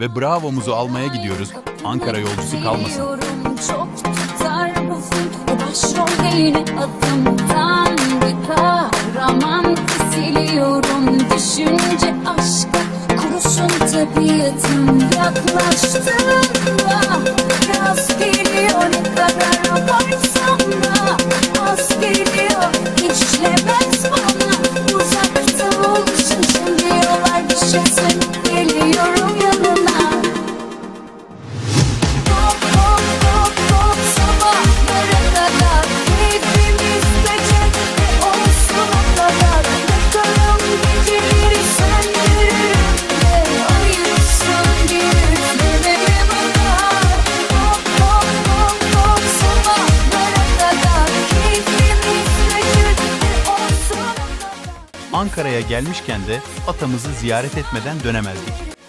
ve bravomuzu almaya gidiyoruz. Ankara yolcusu kalmasın. Düşünce aşka kurusun tabiatım yaklaştığında Ankara'ya gelmişken de atamızı ziyaret etmeden dönemezdik.